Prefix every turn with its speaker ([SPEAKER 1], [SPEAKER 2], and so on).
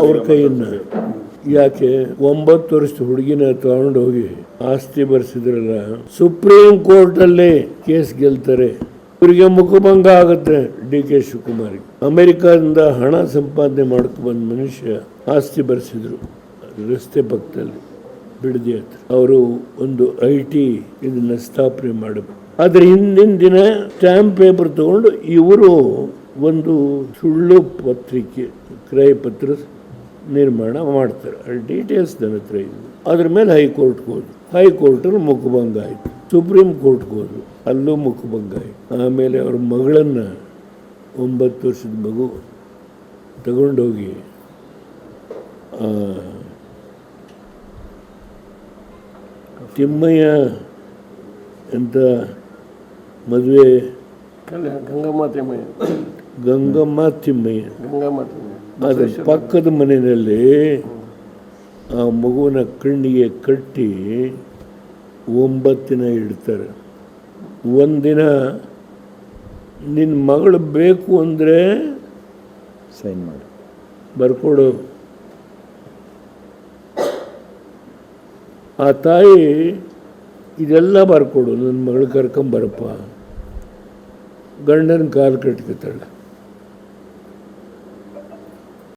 [SPEAKER 1] ಅವ್ರ ಕೈಯಿಂದ ಯಾಕೆ ಒಂಬತ್ತು ವರ್ಷದ ಹುಡುಗಿನ ತಗೊಂಡು ಹೋಗಿ ಆಸ್ತಿ ಬರ್ಸಿದ್ರಲ್ಲ ಸುಪ್ರೀಂ ಕೋರ್ಟ್ ಅಲ್ಲಿ ಕೇಸ್ ಗೆಲ್ತಾರೆ. ಇವರಿಗೆ ಮುಖಭಂಗ ಆಗುತ್ತೆ ಡಿ ಕೆ ಶಿವಕುಮಾರ್ ಅಮೆರಿಕದಿಂದ ಹಣ ಸಂಪಾದನೆ ಮಾಡ್ಕೊ ಬಂದ ಮನುಷ್ಯ ಆಸ್ತಿ ಬರೆಸಿದ್ರು ರಸ್ತೆ ಪಕ್ಕದಲ್ಲಿ, ಬಿಡದಿ ಅವರು ಒಂದು ಐ ಟಿ ಇದನ್ನ ಸ್ಥಾಪನೆ ಮಾಡಬೇಕು. ಆದರೆ ಹಿಂದಿನ ದಿನ ಸ್ಟ್ಯಾಂಪ್ ಪೇಪರ್ ತಗೊಂಡು ಇವರು ಒಂದು ಸುಳ್ಳು ಪತ್ರಿಕೆ ಕ್ರಯ ಪತ್ರ ನಿರ್ಮಾಣ ಮಾಡ್ತಾರೆ. ಅಲ್ಲಿ ಡೀಟೇಲ್ಸ್ ನನ್ನ ಹತ್ರ ಇದೆ. ಅದ್ರ ಮೇಲೆ ಹೈಕೋರ್ಟ್ಗೆ ಹೋದ್ರು. ಹೈಕೋರ್ಟಲ್ಲಿ ಮುಖಭಂಗ ಆಯಿತು. ಸುಪ್ರೀಂ ಕೋರ್ಟ್ಗೆ ಹೋದ್ರು. ಅಲ್ಲೂ ಮುಖಭಂಗ ಆಯಿತು. ಆಮೇಲೆ ಅವ್ರ ಮಗಳನ್ನು ಒಂಬತ್ತು ವರ್ಷದ ಮಗು ತಗೊಂಡೋಗಿ ತಿಮ್ಮಯ್ಯ ಅಂತ ಮದುವೆ
[SPEAKER 2] ಗಂಗಮ್ಮ ತಿಮ್ಮಯ್ಯ.
[SPEAKER 1] ಗಂಗಮ್ಮ ತಿಮ್ಮಯ್ಯ.
[SPEAKER 2] ಗಂಗಮ್ಮ ತಿಮ್ಮಯ್ಯ.
[SPEAKER 1] ಅದ್ರ ಪಕ್ಕದ ಮನೆಯಲ್ಲಿ ಆ ಮಗುವಿನ ಕಣ್ಣಿಗೆ ಕಟ್ಟಿ ಒಂಬತ್ತಿನ ಇಡ್ತಾರೆ. ಒಂದಿನ ನಿನ್ನ ಮಗಳು ಬೇಕು ಅಂದರೆ
[SPEAKER 3] ಸೈನ್ ಮಾಡಿ.
[SPEAKER 1] ಬರ್ಕೊಡು. ಆ ತಾಯಿ ಇದೆಲ್ಲ ಬರ್ಕೊಡು ನನ್ನ ಮಗಳು ಕರ್ಕೊಂಬರಪ್ಪ. ಗಂಡನ ಕಾಲು ಕಟ್ಕೊತಾಳೆ.